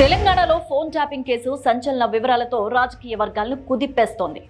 తెలంగాణలో phone tapping case సంచలన వివరాలతో రాజకీయ వర్గాలను కుదిపేస్తోంది.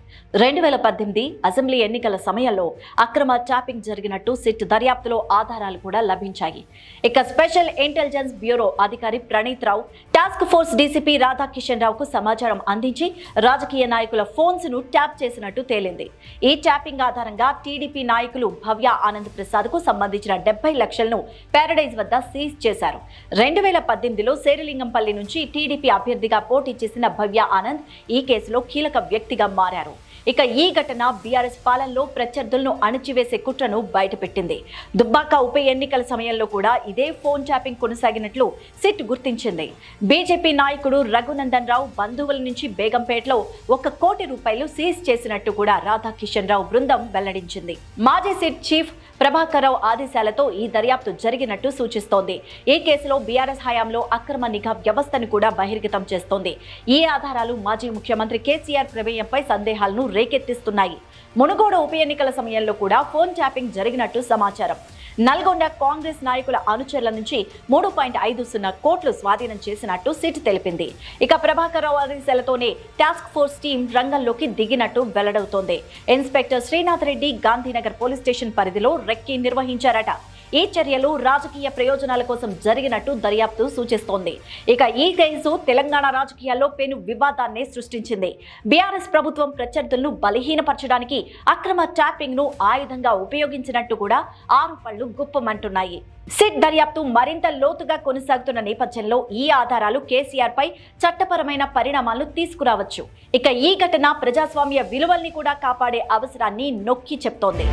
రెండు వేల పద్దెనిమిది అసెంబ్లీ ఎన్నికల సమయంలో అక్రమ ట్యాపింగ్ జరిగినట్టు సిట్ దర్యాప్తులో ఆధారాలు కూడా లభించాయి. ఇక స్పెషల్ ఇంటెలిజెన్స్ బ్యూరో అధికారి Praneeth Rao task force DCP Radhakishan రావుకు సమాచారం అందించి రాజకీయ నాయకుల ఫోన్స్ను ట్యాప్ చేసినట్టు తేలింది. ఈ ట్యాపింగ్ ఆధారంగా టీడీపీ నాయకులు భవ్య ఆనంద్ ప్రసాద్కు సంబంధించిన డెబ్బై లక్షలను పారడైజ్ వద్ద సీజ్ చేశారు. రెండు వేల పద్దెనిమిదిలో శేరిలింగంపల్లి నుంచి టీడీపీ అభ్యర్థి అభ్యర్థిగా పోటీ చేసిన భవ్య ఆనంద్ ఈ కేసులో కీలక వ్యక్తిగా మారారు. ఇక ఈ ఘటన బీఆర్ఎస్ పాలనలో ప్రత్యర్థులను అణచివేసే కుట్రను బయటపెట్టింది. దుబ్బాక ఉప ఎన్నికల సమయంలో కూడా ఇదే ఫోన్ ట్యాపింగ్ కొనసాగినట్లు సిట్ గుర్తించింది. బీజేపీ నాయకుడు రఘునందన్ రావు బంధువుల నుంచి బేగంపేటలో ఒక కోటి రూపాయలు సీజ్ చేసినట్టు కూడా రాధాకిషన్ రావు బృందం వెల్లడించింది. మాజీ సిట్ చీఫ్ ప్రభాకర్ రావు ఆదేశాలతో ఈ దర్యాప్తు జరిగినట్టు సూచిస్తోంది. ఈ కేసులో బీఆర్ఎస్ హయాంలో అక్రమ నిఘా వ్యవస్థను కూడా బహిర్గతం చేస్తోంది. ఈ ఆధారాలు మాజీ ముఖ్యమంత్రి కేసీఆర్ ప్రమేయంపై సందేహాలను రేకెత్తిస్తున్నాయి. మునుగోడు ఉప ఎన్నికల సమయంలో కూడా ఫోన్ ట్యాపింగ్ జరిగినట్టు సమాచారం. నల్గొండ కాంగ్రెస్ నాయకుల అనుచరుల నుంచి మూడు పాయింట్ ఐదు సున్నా కోట్లు స్వాధీనం చేసినట్టు సిట్ తెలిపింది. ఇక ప్రభాకర్ రావు ఆదేశాలతోనే టాస్క్ ఫోర్స్ టీం రంగంలోకి దిగినట్టు వెల్లడవుతోంది. Inspector Srinath Reddy Gandhinagar police station పరిధిలో రెక్కి నిర్వహించారట. ఈ చర్యలు రాజకీయ ప్రయోజనాల కోసం జరిగినట్టు దర్యాప్తు సూచిస్తోంది. ఇక ఈ కేసు తెలంగాణ రాజకీయాల్లో పెను వివాదాన్ని సృష్టించింది. బీఆర్ఎస్ ప్రభుత్వం ప్రత్యర్థులను బలహీనపరచడానికి అక్రమ ట్యాపింగ్ను ఆయుధంగా ఉపయోగించినట్టు కూడా ఆరోపణలు గుప్పమంటున్నాయి. సిట్ దర్యాప్తు మరింత లోతుగా కొనసాగుతున్న నేపథ్యంలో ఈ ఆధారాలు కేసీఆర్ పై చట్టపరమైన పరిణామాలను తీసుకురావచ్చు. ఇక ఈ ఘటన ప్రజాస్వామ్య విలువల్ని కూడా కాపాడే అవసరాన్ని నొక్కి చెప్తోంది.